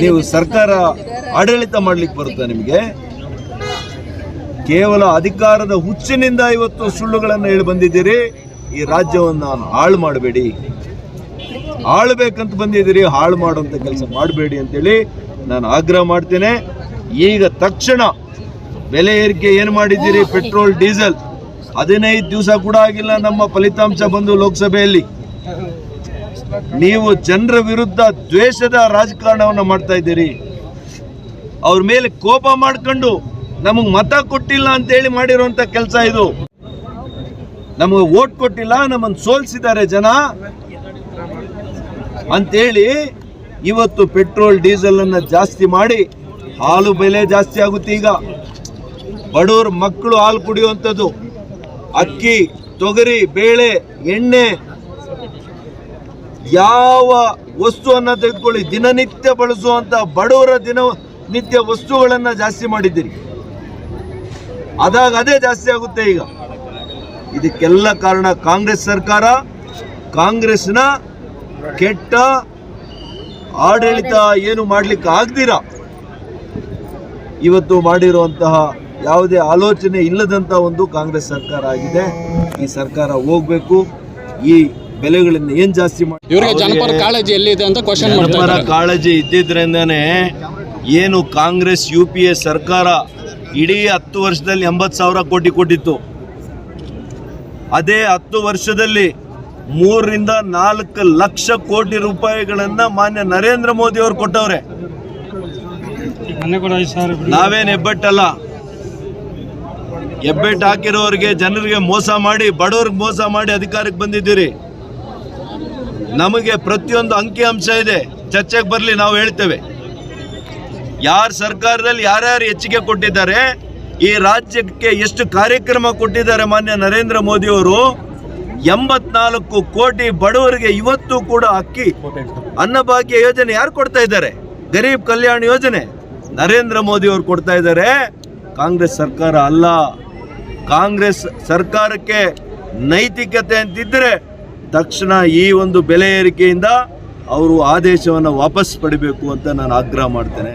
ನೀವು ಸರ್ಕಾರ ಆಡಳಿತ ಮಾಡ್ಲಿಕ್ಕೆ ಬರುತ್ತೆ ನಿಮಗೆ? ಕೇವಲ ಅಧಿಕಾರದ ಹುಚ್ಚಿನಿಂದ ಇವತ್ತು ಸುಳ್ಳುಗಳನ್ನು ಹೇಳಿ ಬಂದಿದ್ದೀರಿ. ಈ ರಾಜ್ಯವನ್ನು ನಾನು ಹಾಳು ಮಾಡಬೇಡಿ. ಆಳ್ಬೇಕಂತ ಬಂದಿದ್ದೀರಿ, ಹಾಳು ಮಾಡುವಂಥ ಕೆಲಸ ಮಾಡಬೇಡಿ ಅಂತೇಳಿ ನಾನು ಆಗ್ರಹ ಮಾಡ್ತೇನೆ. ಈಗ ತಕ್ಷಣ ಬೆಲೆ ಏರಿಕೆ ಏನು ಮಾಡಿದ್ದೀರಿ? Petrol, diesel. ಹದಿನೈದು ದಿವಸ ಕೂಡ ಆಗಿಲ್ಲ, ನಮ್ಮ ಫಲಿತಾಂಶ ಬಂದು ಲೋಕಸಭೆಯಲ್ಲಿ. ನೀವು ಜನರ ವಿರುದ್ಧ ದ್ವೇಷದ ರಾಜಕಾರಣವನ್ನು ಮಾಡ್ತಾ ಇದ್ದೀರಿ. ಅವ್ರ ಮೇಲೆ ಕೋಪ ಮಾಡ್ಕೊಂಡು ನಮಗೆ ಮತ ಕೊಟ್ಟಿಲ್ಲ ಅಂತೇಳಿ ಮಾಡಿರುವಂತ ಕೆಲಸ ಇದು. ನಮಗೆ ಓಟ್ ಕೊಟ್ಟಿಲ್ಲ ನಮ್ಮನ್ನು ಸೋಲ್ಸಿದ್ದಾರೆ ಜನ. ಅಂತೇಳಿ ಇವತ್ತು ಪೆಟ್ರೋಲ್, ಡೀಸೆಲ್ ಅನ್ನ ಜಾಸ್ತಿ ಮಾಡಿ ಹಾಲು ಬೆಲೆ ಜಾಸ್ತಿ ಆಗುತ್ತೆ ಈಗ. ಬಡವ್ರ ಮಕ್ಕಳು ಹಾಲು ಕುಡಿಯುವಂಥದ್ದು. ಅಕ್ಕಿ, ತೊಗರಿ, ಬೇಳೆ, ಎಣ್ಣೆ ಯಾವ ವಸ್ತುವನ್ನು ತೆಗೆದುಕೊಳ್ಳಿ, ದಿನನಿತ್ಯ ಬಳಸುವಂತ ಬಡವರ ದಿನ ನಿತ್ಯ ವಸ್ತುಗಳನ್ನ ಜಾಸ್ತಿ ಮಾಡಿದ್ದೀರಿ. ಅದಾಗ ಅದೇ ಜಾಸ್ತಿ ಆಗುತ್ತೆ ಈಗ. ಇದಕ್ಕೆಲ್ಲ ಕಾರಣ ಕಾಂಗ್ರೆಸ್ ಸರ್ಕಾರ, ಕಾಂಗ್ರೆಸ್ನ ಕೆಟ್ಟ ಆಡಳಿತ ಏನು ಮಾಡ್ಲಿಕ್ಕೆ ಆಗ್ದಿರ? ಇವತ್ತು ಮಾಡಿರುವಂತಹ ಯಾವುದೇ ಆಲೋಚನೆ ಇಲ್ಲದಂತ ಒಂದು ಕಾಂಗ್ರೆಸ್ ಸರ್ಕಾರ ಆಗಿದೆ. ಈ ಸರ್ಕಾರ ಹೋಗ್ಬೇಕು, ಈ ಬೆಲೆಗಳನ್ನ ಏನ್ ಜಾಸ್ತಿ ಮಾಡಿ ಇವರಿಗೆ ಜನಪರ ಕಾಳಜಿ ಎಲ್ಲಿದೆ ಅಂತ ಕ್ವಶನ್ ಜನಪರ ಕಾಳಜಿ ಇದ್ದಿದ್ರಿಂದನೇ ಏನು ಕಾಂಗ್ರೆಸ್ ಯು ಪಿ ಎ ಸರ್ಕಾರ ಇಡೀ ಹತ್ತು ವರ್ಷದಲ್ಲಿ ಎಂಬತ್ತು ಸಾವಿರ ಕೋಟಿ ಕೊಟ್ಟಿತ್ತು. ಅದೇ ಹತ್ತು ವರ್ಷದಲ್ಲಿ ಮೂರರಿಂದ ನಾಲ್ಕು ಲಕ್ಷ ಕೋಟಿ ರೂಪಾಯಿಗಳನ್ನ ಮಾನ್ಯ ನರೇಂದ್ರ ಮೋದಿ ಅವರು ಕೊಟ್ಟವ್ರೆ. ನಾವೇನ್ ಹೆಬ್ಬೆಟ್ಟಲ್ಲ? ಹೆಬ್ಬೆಟ್ಟು ಹಾಕಿರೋರಿಗೆ ಜನರಿಗೆ ಮೋಸ ಮಾಡಿ ಬಡವ್ರಿಗೆ ಮೋಸ ಮಾಡಿ ಅಧಿಕಾರಕ್ಕೆ ಬಂದಿದ್ದೀರಿ. ನಮಗೆ ಪ್ರತಿಯೊಂದು ಅಂಕಿ ಅಂಶ ಇದೆ. ಚರ್ಚೆಗೆ ಬರಲಿ, ನಾವು ಹೇಳ್ತೇವೆ. ಯಾರು ಸರ್ಕಾರದಲ್ಲಿ ಯಾರ್ಯಾರು ಹೆಚ್ಚಿಗೆ ಕೊಟ್ಟಿದ್ದಾರೆ, ಈ ರಾಜ್ಯಕ್ಕೆ ಎಷ್ಟು ಕಾರ್ಯಕ್ರಮ ಕೊಟ್ಟಿದ್ದಾರೆ ಮಾನ್ಯ ನರೇಂದ್ರ ಮೋದಿ ಅವರು, ಎಂಬತ್ನಾಲ್ಕು ಕೋಟಿ ಬಡವರಿಗೆ ಇವತ್ತು ಕೂಡ ಅಕ್ಕಿ ಅನ್ನಭಾಗ್ಯ ಯೋಜನೆ ಯಾರು ಕೊಡ್ತಾ ಇದ್ದಾರೆ? ಗರೀಬ್ ಕಲ್ಯಾಣ ಯೋಜನೆ ನರೇಂದ್ರ ಮೋದಿ ಅವರು ಕೊಡ್ತಾ ಇದ್ದಾರೆ. ಕಾಂಗ್ರೆಸ್ ಸರ್ಕಾರ ಅಲ್ಲ. ಕಾಂಗ್ರೆಸ್ ಸರ್ಕಾರಕ್ಕೆ ನೈತಿಕತೆ ಅಂತಿದ್ರೆ ತಕ್ಷಣ ಈ ಒಂದು ಬೆಲೆ ಏರಿಕೆಯಿಂದ ಅವರು ಆದೇಶವನ್ನು ವಾಪಸ್ ಪಡಿಬೇಕು ಅಂತ ನಾನು ಆಗ್ರಹ ಮಾಡ್ತೇನೆ.